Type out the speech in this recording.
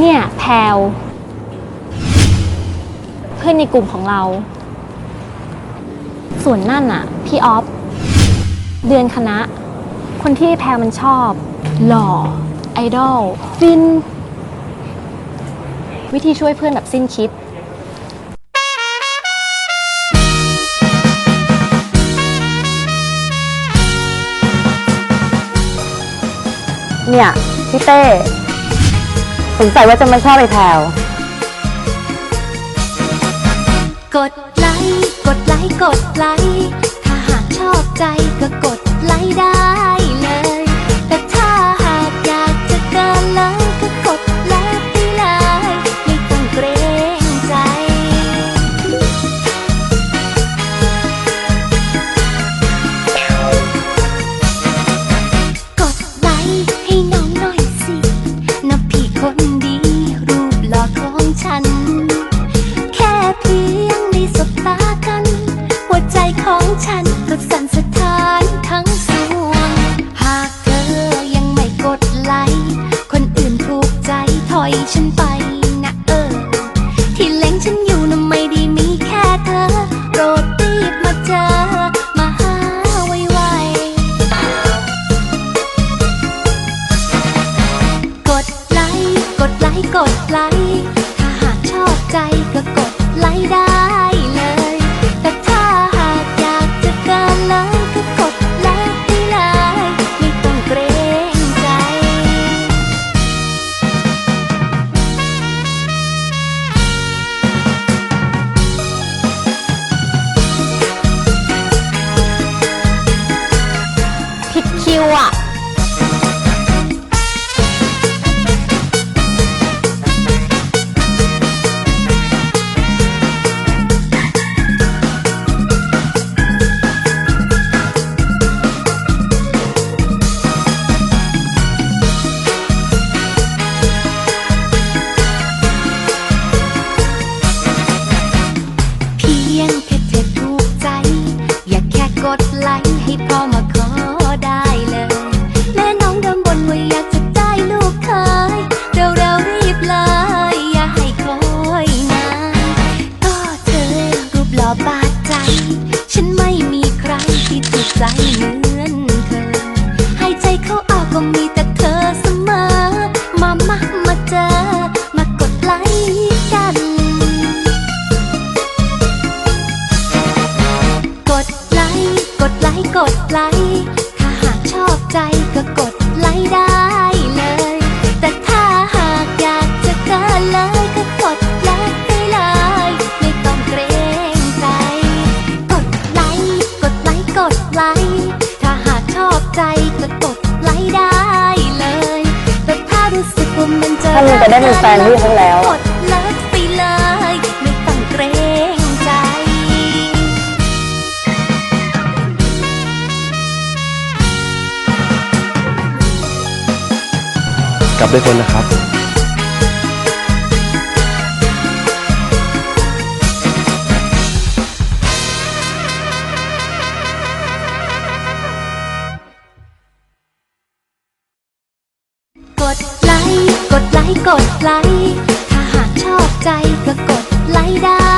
เนี่ยแพลวเพื่อนในกลุ่มของเรา ส่วนนั่นน่ะพี่ออฟ เดือนคณะ คนที่แพลวมันชอบ หล่อ ไอดอลฟิน วิธีช่วยเพื่อนแบบสิ้นคิดเนี่ยพี่เต้ สงสัยว่าจะมาชอบไอ้แพลวกดไลค์ กดไลค์ กดไลค์ ถ้าหากชอบใจก็กดไลค์ได้ ใฉันไม่มีใครที่ถูกใจ ไลค์ถ้าหากชอบใจก็กดไลค์ได้เลยแต่ถ้ารู้สึกว่ามันจะถ้ามึงจะได้เป็นแฟนพี่เขาแล้ว กดเลิฟไปเลย ไม่ต้องเกรงใจ กลับด้วยคนนะครับ ดไลค์ กดไลค์ กดไลค์ ถ้าหากชอบใจก็กดไลค์ได้